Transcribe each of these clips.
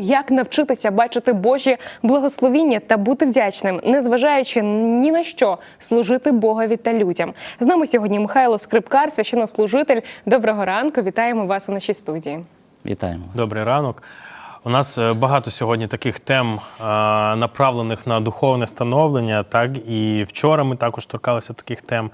Як навчитися бачити Божі благословіння та бути вдячним, незважаючи ні на що, служити Богові та людям. З нами сьогодні Михайло Скрипкар, священнослужитель. Доброго ранку. Вітаємо вас у нашій студії. Вітаємо. Добрий ранок. У нас е, багато сьогодні таких тем, е, направлених на духовне становлення. Так і вчора ми також торкалися таких тем.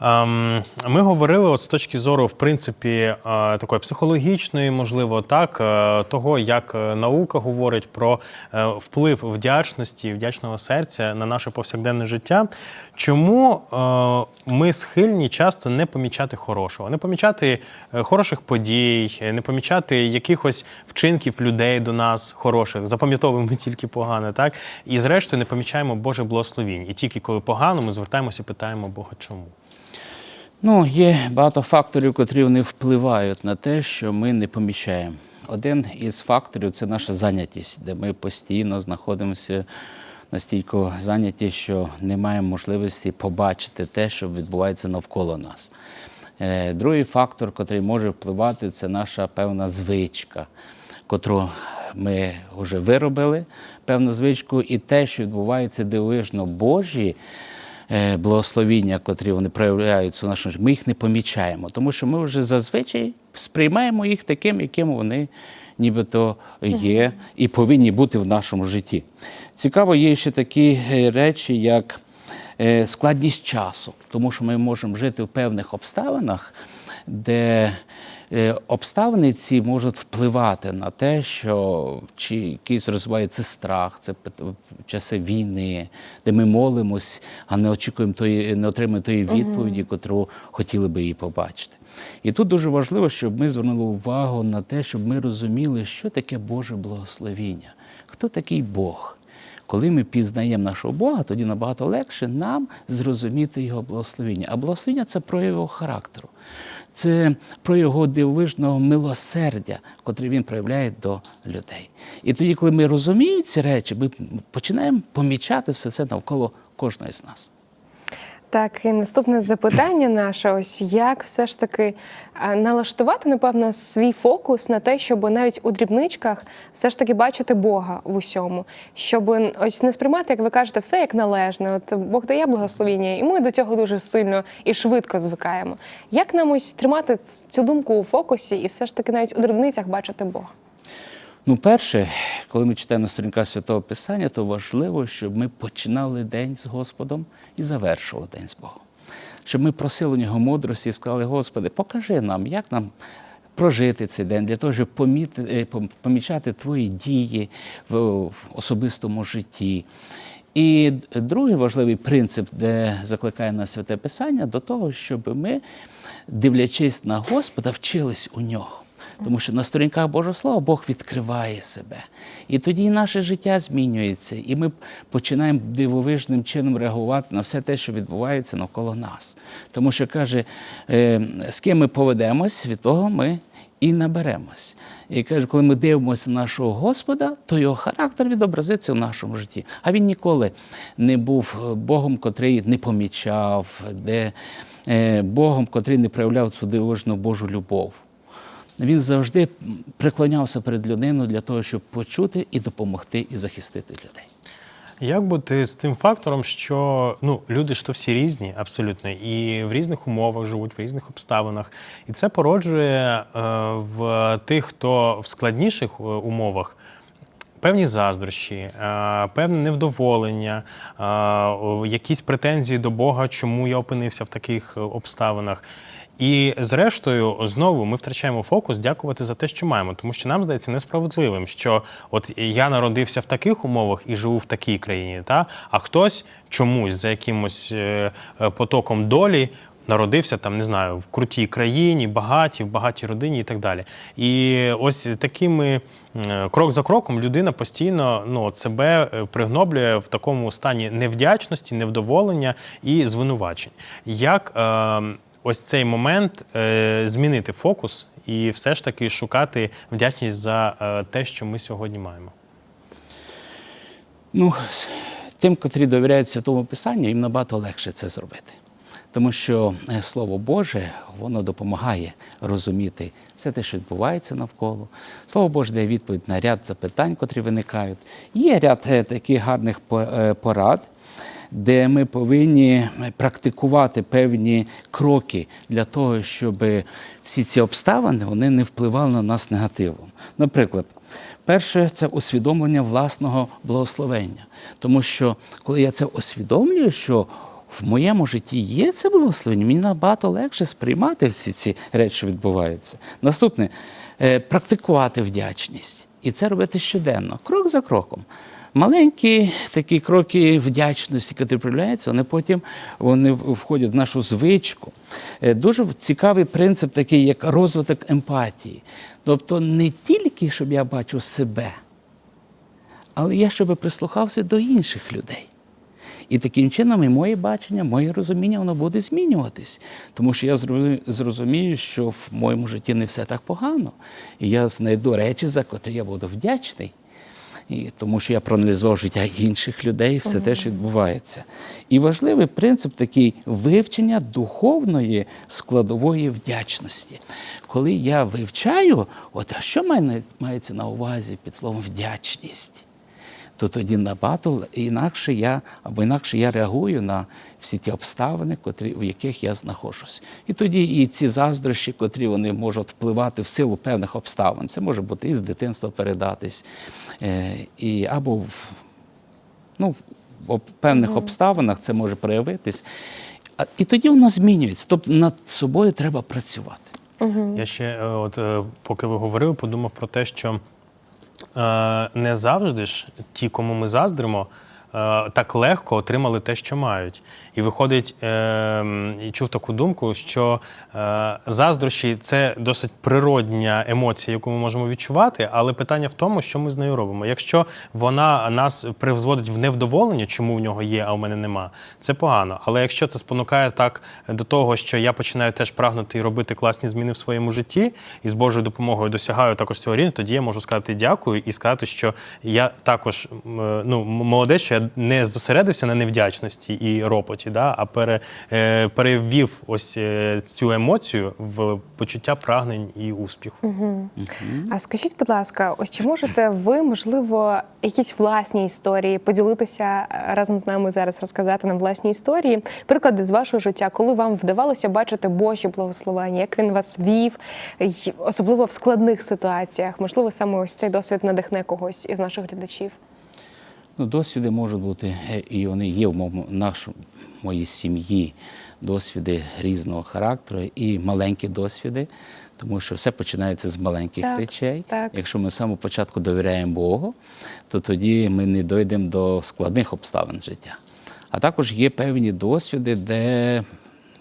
Ем, Ми говорили от з точки зору, в принципі, е, такої психологічної, можливо, так, е, того, як е, наука говорить про вплив вдячності, вдячного серця на наше повсякденне життя. Чому ми схильні часто не помічати хорошого, не помічати хороших подій, не помічати якихось вчинків людей до нас хороших, запам'ятовуємо тільки погане, так? І зрештою не помічаємо Боже благословінь. І тільки коли погано, ми звертаємося і питаємо Бога, чому. Ну, є багато факторів, котрі вони впливають на те, що ми не помічаємо. Один із факторів це наша зайнятість, де ми постійно знаходимося настільки зайняті, що не маємо можливості побачити те, що відбувається навколо нас. Е, Другий фактор, який може впливати, це наша певна звичка, котру ми вже виробили, певну звичку, і те, що відбувається дивовижно Божі благословіння, котрі вони проявляються в нашому житті, ми їх не помічаємо, тому що ми вже зазвичай сприймаємо їх таким, яким вони нібито є і повинні бути в нашому житті. Цікаво, є ще такі е, речі, як е, складність часу, тому що ми можемо жити в певних обставинах, де е, обставини ці можуть впливати на те, що чи якийсь розвивається страх, це часи війни, де ми молимось, а не очікуємо тої, не отримуємо тої відповіді, котру хотіли би її побачити. І тут дуже важливо, щоб ми звернули увагу на те, щоб ми розуміли, що таке Боже благословіння, хто такий Бог. Коли ми пізнаємо нашого Бога, тоді набагато легше нам зрозуміти його благословіння. А благословіння це прояв його характеру, це про його дивовижного милосердя, котре він проявляє до людей. І тоді, коли ми розуміємо ці речі, ми починаємо помічати все це навколо кожного з нас. Так, і наступне запитання наше: ось як все ж таки е, налаштувати, напевно, свій фокус на те, щоб навіть у дрібничках все ж таки бачити Бога в усьому, щоб ось не сприймати, як ви кажете, все як належне. От Бог дає благословіння, і ми до цього дуже сильно і швидко звикаємо. Як нам ось тримати цю думку у фокусі і все ж таки навіть у дрібницях бачити Бога? Ну, перше, коли ми читаємо на сторінках Святого Писання, то важливо, щоб ми починали день з Господом і завершували день з Богом. Щоб ми просили у нього мудрості і сказали, Господи, покажи нам, як нам прожити цей день, для того, щоб е, помічати твої дії в особистому житті. І другий важливий принцип, де закликає нас святе Писання, до того, щоб ми, дивлячись на Господа, вчились у нього. Тому що на сторінках Божого Слова Бог відкриває себе. І тоді наше життя змінюється, і ми починаємо дивовижним чином реагувати на все те, що відбувається навколо нас. Тому що каже, е, з ким ми поведемось, від того ми і наберемось. І каже, коли ми дивимося на нашого Господа, то його характер відобразиться в нашому житті. А він ніколи не був Богом, котрий не помічав, де е, Богом, котрий не проявляв цю дивовижну Божу любов. Він завжди преклонявся перед людиною для того, щоб почути і допомогти, і захистити людей. Як бути з тим фактором, що ну люди ж то всі різні, абсолютно, і в різних умовах живуть, в різних обставинах, і це породжує е, в тих, хто в складніших е, умовах. Певні заздрощі, е, певне невдоволення, якісь претензії до Бога, чому я опинився в таких обставинах. І зрештою, знову ми втрачаємо фокус дякувати за те, що маємо, тому що нам здається несправедливим, що от я народився в таких умовах і живу в такій країні, та а хтось чомусь за якимось е, е, потоком долі народився там, не знаю, в крутій країні, багаті, в багатій родині і так далі. І ось такими крок за кроком людина постійно ну, себе е, пригноблює в такому стані невдячності, невдоволення і звинувачень. Як е, ось цей момент е, змінити фокус і все ж таки шукати вдячність за е, те, що ми сьогодні маємо? Ну, тим, котрі довіряють Святому Писанню, їм набагато легше це зробити. Тому що е, Слово Боже воно допомагає розуміти все те, що відбувається навколо. Слово Боже дає відповідь на ряд запитань, котрі виникають. Є ряд таких гарних порад, де ми повинні практикувати певні кроки для того, щоб всі ці обставини вони не впливали на нас негативом. Наприклад, перше це усвідомлення власного благословення. Тому що коли я це усвідомлюю, що в моєму житті є це благословення, мені набагато легше сприймати всі ці речі, що відбуваються. Наступне е, практикувати вдячність. І це робити щоденно, крок за кроком. Маленькі такі кроки вдячності, які проявляються, вони потім вони входять в нашу звичку. Е, Дуже цікавий принцип, такий як розвиток емпатії. Тобто не тільки, щоб я бачив себе, але я щоб прислухався до інших людей. І таким чином і моє бачення, моє розуміння, воно буде змінюватись. Тому що я зрозумію, що в моєму житті не все так погано. І я знайду речі, за котрі я буду вдячний. І тому що я проаналізував життя інших людей, все те, що відбувається. І важливий принцип такий вивчення духовної складової вдячності. Коли я вивчаю, от а що має- мається на увазі під словом вдячність? То тоді набагато інакше я або інакше я реагую на всі ті обставини, котрі, в яких я знаходжусь. І тоді і ці заздрощі, котрі вони можуть впливати в силу певних обставин. Це може бути і з дитинства передатись, е, і або в, ну, в певних обставинах це може проявитись. А, і тоді воно змінюється. Тобто над собою треба працювати. Я ще, е, от е, поки ви говорили, подумав про те, що е, не завжди ж ті, кому ми заздримо, так легко отримали те, що мають. І виходить, е, і чув таку думку, що е, заздрощі це досить природня емоція, яку ми можемо відчувати, але питання в тому, що ми з нею робимо. Якщо вона нас призводить в невдоволення, чому в нього є, а в мене нема, це погано. Але якщо це спонукає так до того, що я починаю теж прагнути і робити класні зміни в своєму житті, і з Божою допомогою досягаю також цього рівня, тоді я можу сказати дякую і сказати, що я також е, ну, молодець, що не зосередився на невдячності і ропоті, да, а пере, е, перевів ось е, цю емоцію в почуття прагнень і успіху. А скажіть, будь ласка, ось чи можете ви, можливо, якісь власні історії поділитися е, разом з нами зараз, розказати нам власні історії, приклади з вашого життя, коли вам вдавалося бачити Божі благословення, як він вас вів, особливо в складних ситуаціях? Можливо, саме ось цей досвід надихне когось із наших глядачів? Ну, досвіди можуть бути, е, і вони є в нашому моїй сім'ї. Досвіди різного характеру і маленькі досвіди, тому що все починається з маленьких Так, речей. так. Якщо ми з самого початку довіряємо Богу, то тоді ми не дійдемо до складних обставин життя. А також є певні досвіди, де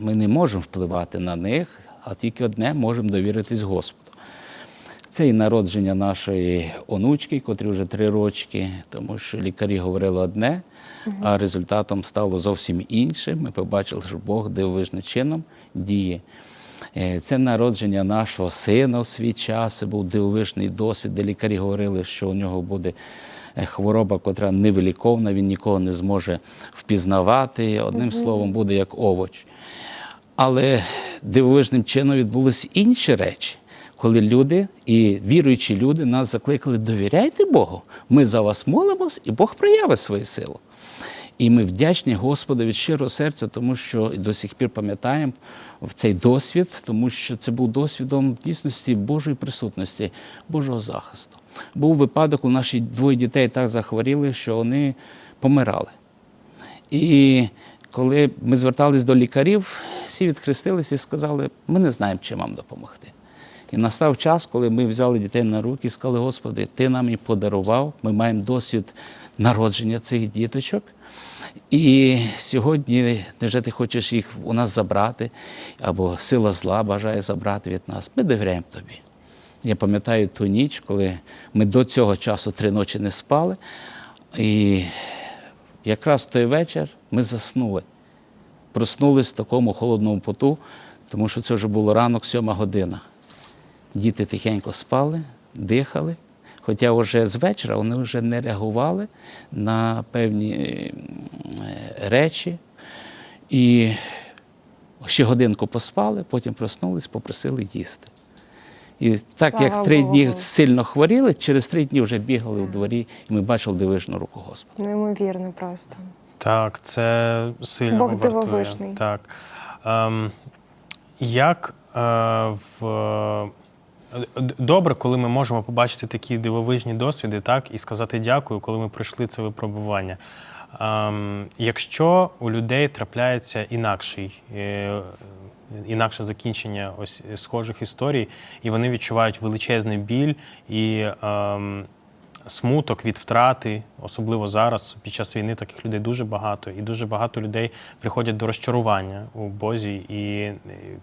ми не можемо впливати на них, а тільки одне можемо довіритись Господу. Це і народження нашої онучки, котрі вже три рочки, тому що лікарі говорили одне, а результатом стало зовсім інше. Ми побачили, що Бог дивовижним чином діє. Е, Це народження нашого сина в свій час. Це був дивовижний досвід, де лікарі говорили, що у нього буде е, хвороба, котра невиліковна, він нікого не зможе впізнавати. Одним словом, буде як овоч. Але дивовижним чином відбулися інші речі, коли люди і віруючі люди нас закликали довіряйте Богу, ми за вас молимось, і Бог проявить свою силу. І ми вдячні Господу від щирого серця, тому що до сих пір пам'ятаємо цей досвід, тому що це був досвідом дійсності Божої присутності, Божого захисту. Був випадок, коли наші двоє дітей так захворіли, що вони помирали. І коли ми звертались до лікарів, всі відхрестилися і сказали, ми не знаємо, чим вам допомогти. І настав час, коли ми взяли дітей на руки і сказали, Господи, Ти нам і подарував, ми маємо досвід народження цих діточок. І сьогодні, невже ти хочеш їх у нас забрати, або сила зла бажає забрати від нас, ми довіряємо тобі. Я пам'ятаю ту ніч, коли ми до цього часу три ночі не спали. І якраз в той вечір ми заснули. Проснулись в такому холодному поту, тому що це вже було ранок, сьома година. Діти тихенько спали, дихали, хоча вже з вечора вони вже не реагували на певні е, речі. І ще годинку поспали, потім проснулись, попросили їсти. І так Слава як три дні сильно хворіли, через три дні вже бігали у дворі, і ми бачили дивижну руку Господа. Неймовірно просто. Так, це сильно Бог вартує. дивовижний. Так. Ем, як е, в е, добре, коли ми можемо побачити такі дивовижні досвіди, так, і сказати дякую, коли ми пройшли це випробування. Ем, якщо у людей трапляється інакший, е, інакше закінчення ось схожих історій, і вони відчувають величезний біль і ем, смуток від втрати, особливо зараз, під час війни, таких людей дуже багато, і дуже багато людей приходять до розчарування у Бозі і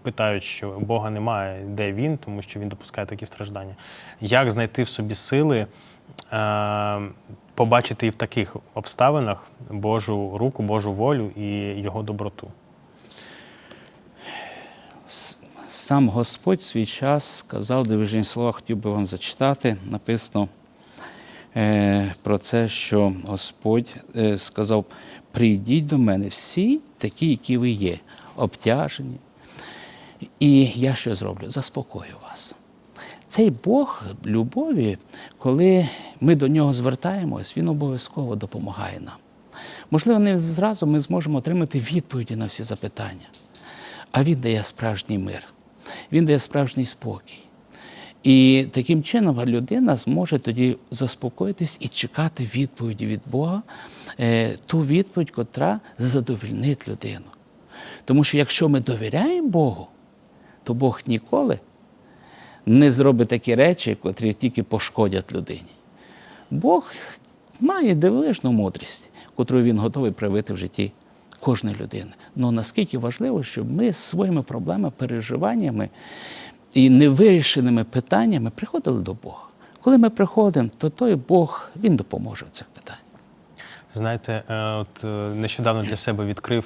питають, що Бога немає, де він, тому що він допускає такі страждання. Як знайти в собі сили? е, Побачити і в таких обставинах Божу руку, Божу волю і його доброту. Сам Господь свій час сказав дивижні слова, хотів би вам зачитати. Написано про це, що Господь е, сказав: прийдіть до мене всі такі, які ви є, обтяжені. І я що зроблю? Заспокою вас. Цей Бог любові, коли ми до нього звертаємось, він обов'язково допомагає нам. Можливо, не зразу ми зможемо отримати відповіді на всі запитання, а він дає справжній мир, він дає справжній спокій. І таким чином людина зможе тоді заспокоїтись і чекати відповіді від Бога, е, ту відповідь, котра задовольнить людину. Тому що якщо ми довіряємо Богу, то Бог ніколи не зробить такі речі, котрі тільки пошкодять людині. Бог має дивовижну мудрість, котру він готовий проявити в житті кожної людини. Ну наскільки важливо, щоб ми своїми проблемами, переживаннями і невирішеними питаннями приходили до Бога. Коли ми приходимо, то той Бог він допоможе в цих питаннях. Знаєте, е, от е, нещодавно для себе відкрив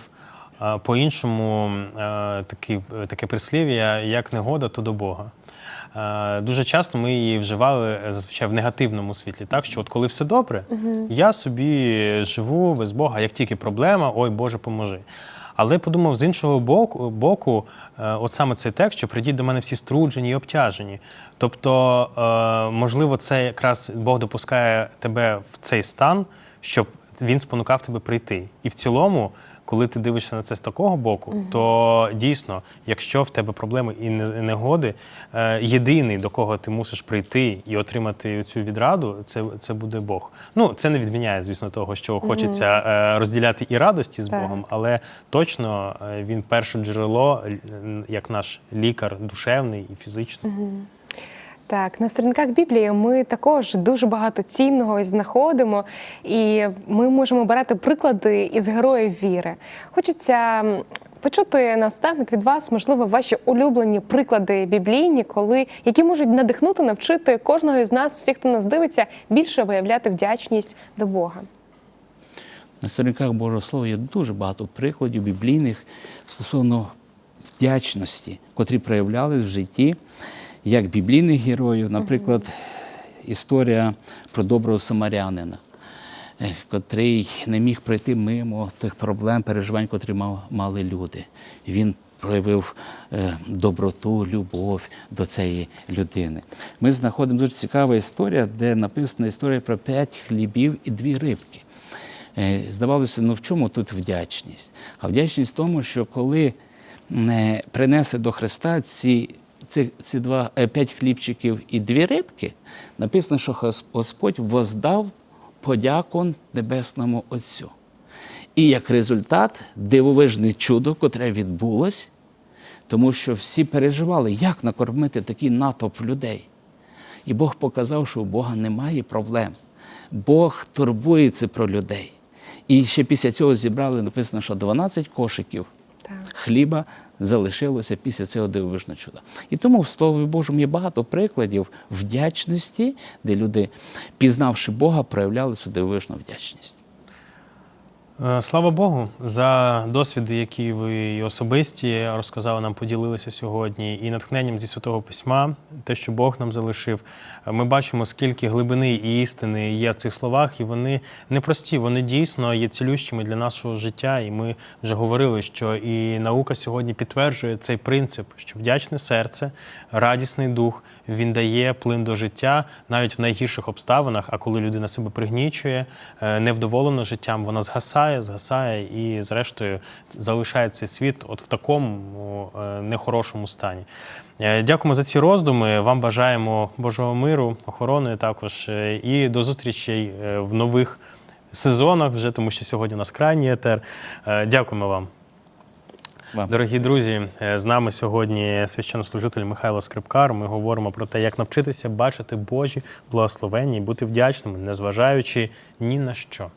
е, по-іншому е, таке прислів'я, як негода, то до Бога. Дуже часто ми її вживали зазвичай в негативному світлі, так що от коли все добре, я собі живу без Бога, як тільки проблема, ой Боже, поможи. Але подумав з іншого боку, боку е, от саме цей текст, що прийдіть до мене всі струджені і обтяжені. Тобто, е, можливо, це якраз Бог допускає тебе в цей стан, щоб він спонукав тебе прийти. І в цілому, коли ти дивишся на це з такого боку, то дійсно, якщо в тебе проблеми і не- негоди, е, єдиний, до кого ти мусиш прийти і отримати цю відраду, це, це буде Бог. Ну, це не відміняє, звісно, того, що хочеться е, розділяти і радості з Так. Богом, але точно е, він перше джерело, як наш лікар душевний і фізичний. Так, на сторінках Біблії ми також дуже багато цінного знаходимо, і ми можемо брати приклади із героїв віри. Хочеться почути наостанок від вас, можливо, ваші улюблені приклади біблійні, коли які можуть надихнути, навчити кожного із нас, всіх, хто нас дивиться, більше виявляти вдячність до Бога. На сторінках Божого Слова є дуже багато прикладів біблійних стосовно вдячності, котрі проявлялись в житті як біблійних героїв, наприклад, історія про доброго самарянина, е, котрий не міг пройти мимо тих проблем, переживань, котрі мали люди. Він проявив е, доброту, любов до цієї людини. Ми знаходимо дуже цікава історія, де написана історія про п'ять хлібів і дві рибки. Е, Здавалося, ну в чому тут вдячність? А вдячність в тому, що коли принесли до Христа ці, ці, ці два, е, п'ять хлібчиків і дві рибки, написано, що Господь воздав подяку Небесному Отцю. І як результат дивовижне чудо, котре відбулось, тому що всі переживали, як накормити такий натовп людей. І Бог показав, що у Бога немає проблем. Бог турбується про людей. І ще після цього зібрали, написано, що 12 кошиків. Хліба залишилося після цього дивовижного чуда. І тому в Слові Божому є багато прикладів вдячності, де люди, пізнавши Бога, проявляли цю дивовижну вдячність. Е, Слава Богу, за досвіди, які ви особисті розказали нам, поділилися сьогодні, і натхненням зі святого письма, те, що Бог нам залишив. Е, Ми бачимо, скільки глибини і істини є в цих словах, і вони непрості, вони дійсно є цілющими для нашого життя. І ми вже говорили, що і наука сьогодні підтверджує цей принцип, що вдячне серце, радісний дух, він дає плин до життя навіть в найгірших обставинах. А коли людина себе пригнічує, е, невдоволена життям, вона згасає, згасає і, зрештою, залишає цей світ от в такому е, нехорошому стані. Е, Дякуємо за ці роздуми. Вам бажаємо Божого миру, охорони також і до зустрічей в нових сезонах, вже тому що сьогодні у нас крайній етер. Дякуємо вам. Вам. Дорогі друзі, е, з нами сьогодні священнослужитель Михайло Скрипкар. Ми говоримо про те, як навчитися бачити Божі благословення і бути вдячними, незважаючи ні на що.